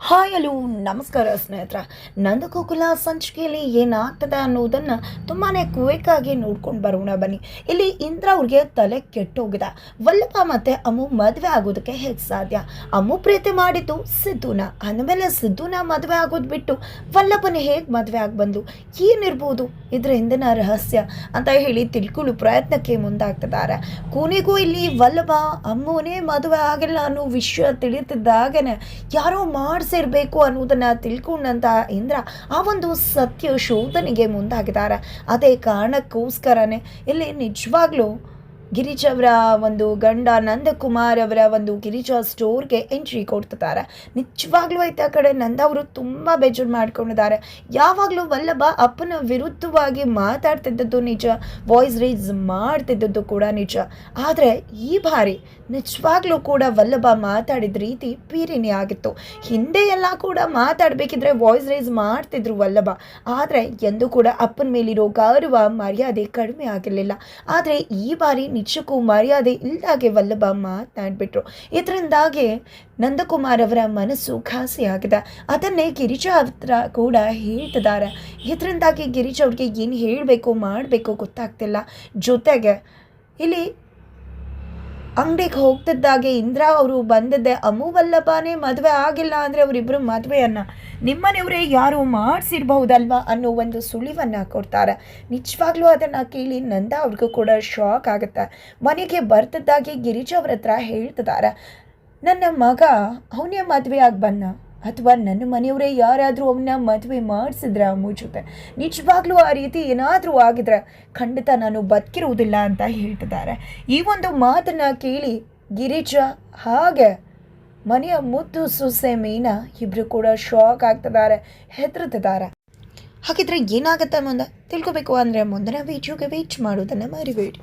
Hi, hello, ನಮಸ್ಕಾರ ಸ್ನೇಹಿತರ. ನಂದಗೋಕುಲ ಸಂಚಿಕೆಯಲ್ಲಿ ಏನಾಗ್ತದೆ ಅನ್ನೋದನ್ನು ತುಂಬಾ ಕ್ವಿಕ್ಕಾಗಿ ನೋಡ್ಕೊಂಡು ಬರೋಣ ಬನ್ನಿ. ಇಲ್ಲಿ ಇಂದ್ರ ಅವ್ರಿಗೆ ತಲೆ ಕೆಟ್ಟೋಗಿದೆ. ವಲ್ಲಭ ಮತ್ತೆ ಅಮ್ಮು ಮದುವೆ ಆಗೋದಕ್ಕೆ ಹೇಗೆ ಸಾಧ್ಯ? ಅಮ್ಮು ಪ್ರೀತಿ ಮಾಡಿದ್ದು ಸಿದ್ದುನ ಅಂದಮೇಲೆ ಸಿದ್ದುನ ಮದುವೆ ಆಗೋದು ಬಿಟ್ಟು ವಲ್ಲಭನ ಹೇಗೆ ಮದುವೆ ಆಗಿ ಬಂದು? ಏನಿರ್ಬೋದು? ಇದರ ಹಿಂದಿನ ರಹಸ್ಯ ಅಂತ ಹೇಳಿ ತಿಳ್ಕೊಳ್ಳೋ ಪ್ರಯತ್ನಕ್ಕೆ ಮುಂದಾಗ್ತಿದ್ದಾರೆ. ಕೊನೆಗೂ ಇಲ್ಲಿ ವಲ್ಲಭ ಅಮ್ಮನೇ ಮದುವೆ ಆಗಿಲ್ಲ ಅನ್ನೋ ವಿಷಯ ತಿಳಿತಿದ್ದಾಗನೇ ಯಾರೋ ಮಾಡಿಸಿರ್ಬೇಕು ಅನ್ನೋದನ್ನ ತಿಳ್ಕೊಂಡಂತ ಇಂದ್ರ ಆ ಒಂದು ಸತ್ಯ ಶೋಧನೆಗೆ ಮುಂದಾಗಿದ್ದಾರೆ. ಅದೇ ಕಾರಣಕ್ಕೋಸ್ಕರನೇ ಇಲ್ಲಿ ನಿಜವಾಗ್ಲೂ ಗಿರೀಶ್ ಅವರ ಒಂದು ಗಂಡ ನಂದಕುಮಾರ್ ಅವರ ಒಂದು ಗಿರಿಜ ಸ್ಟೋರ್ಗೆ ಎಂಟ್ರಿ ಕೊಡ್ತಿದ್ದಾರೆ. ನಿಜವಾಗ್ಲೂ ಆಯ್ತು ಆ ಕಡೆ? ನಂದ ಅವರು ತುಂಬ ಬೇಜಾರು ಮಾಡ್ಕೊಂಡಿದ್ದಾರೆ. ಯಾವಾಗಲೂ ವಲ್ಲಭ ಅಪ್ಪನ ವಿರುದ್ಧವಾಗಿ ಮಾತಾಡ್ತಿದ್ದದ್ದು ನಿಜ ವಾಯ್ಸ್ ರೈಸ್ ಮಾಡ್ತಿದ್ದದ್ದು ಕೂಡ ನಿಜ. ಆದರೆ ಈ ಬಾರಿ ನಿಜವಾಗ್ಲೂ ಕೂಡ ವಲ್ಲಭ ಮಾತಾಡಿದ ರೀತಿ ಪೀರಿನಿ ಆಗಿತ್ತು. ಹಿಂದೆ ಎಲ್ಲ ಕೂಡ ಮಾತಾಡಬೇಕಿದ್ರೆ ವಾಯ್ಸ್ ರೈಸ್ ಮಾಡ್ತಿದ್ರು ವಲ್ಲಭ. ಆದರೆ ಎಂದು ಕೂಡ ಅಪ್ಪನ ಮೇಲಿರೋ ಗೌರವ ಮರ್ಯಾದೆ ಕಡಿಮೆ ಆಗಿರಲಿಲ್ಲ. ಆದರೆ ಈ ಬಾರಿ ನಿಜಕ್ಕೂ ಮರ್ಯಾದೆ ಇಲ್ದಾಗೆ ವಲ್ಲಭ ಮಾತನಾಡ್ಬಿಟ್ರು ಇದರಿಂದಾಗಿ ನಂದಕುಮಾರ್ ಅವರ ಮನಸ್ಸು ಖಾಸಿಯಾಗಿದೆ. ಅದನ್ನೇ ಗಿರಿಜಾ ಹತ್ರ ಕೂಡ ಹೇಳ್ತಿದ್ದಾರೆ. ಇದರಿಂದಾಗಿ ಗಿರಿಜಾ ಅವ್ರಿಗೆ ಏನು ಹೇಳಬೇಕು ಮಾಡಬೇಕು ಗೊತ್ತಾಗ್ತಿಲ್ಲ. ಜೊತೆಗೆ ಇಲ್ಲಿ ಅಂಗಡಿಗೆ ಹೋಗ್ತಿದ್ದಾಗೆ ಇಂದ್ರ ಅವರು ಬಂದದ್ದೆ, ಅಮ್ಮು ವಲ್ಲಭನೇ, ಮದುವೆ ಆಗಿಲ್ಲ ಅಂದರೆ ಅವರಿಬ್ಬರು ಮದುವೆಯನ್ನು ನಿಮ್ಮನೆಯವರೇ ಯಾರು ಮಾಡಿಸಿರ್ಬಹುದಲ್ವಾ? ಅನ್ನೋ ಒಂದು ಸುಳಿವನ್ನು ಕೊಡ್ತಾರೆ. ನಿಜವಾಗ್ಲೂ ಅದನ್ನು ಕೇಳಿ ನಂದ ಅವ್ರಿಗೂ ಕೂಡ ಶಾಕ್ ಆಗುತ್ತೆ. ಮನೆಗೆ ಬರ್ತಿದ್ದಾಗೆ ಗಿರಿಜಾ ಅವ್ರ ಹತ್ರ ಹೇಳ್ತಿದ್ದಾರೆ, ನನ್ನ ಮಗ, ಅವನೇ ಮದುವೆ ಆಗಿ ಬಂದ. ಅಥವಾ ನನ್ನ ಮನೆಯವರೇ ಯಾರಾದರೂ ಅವನ್ನ ಮದುವೆ ಮಾಡಿಸಿದ್ರ ಅಮ್ಮು ಜೊತೆ ನಿಜವಾಗ್ಲೂ ಆ ರೀತಿ ಏನಾದರೂ ಆಗಿದ್ರೆ ಖಂಡಿತ ನಾನು ಬದುಕಿರುವುದಿಲ್ಲ ಅಂತ ಹೇಳ್ತಿದ್ದಾರೆ. ಈ ಒಂದು ಮಾತನ್ನು ಕೇಳಿ ಗಿರಿಜಾ, ಹಾಗೆ ಮನೆಯ ಮುದ್ದು ಸೊಸೆ ಮೀನಾ ಇಬ್ಬರು ಕೂಡ ಶಾಕ್ ಆಗ್ತಿದ್ದಾರೆ ಹೆದರ್ತಿದ್ದಾರೆ ಹಾಗಿದ್ರೆ ಏನಾಗುತ್ತೆ ಮುಂದೆ? ತಿಳ್ಕೊಬೇಕು ಅಂದರೆ ಮುಂದಿನ ವೀಡಿಯೋಗೆ ವೇಟ್ ಮಾಡೋದನ್ನು ಮರಿಬೇಡಿ.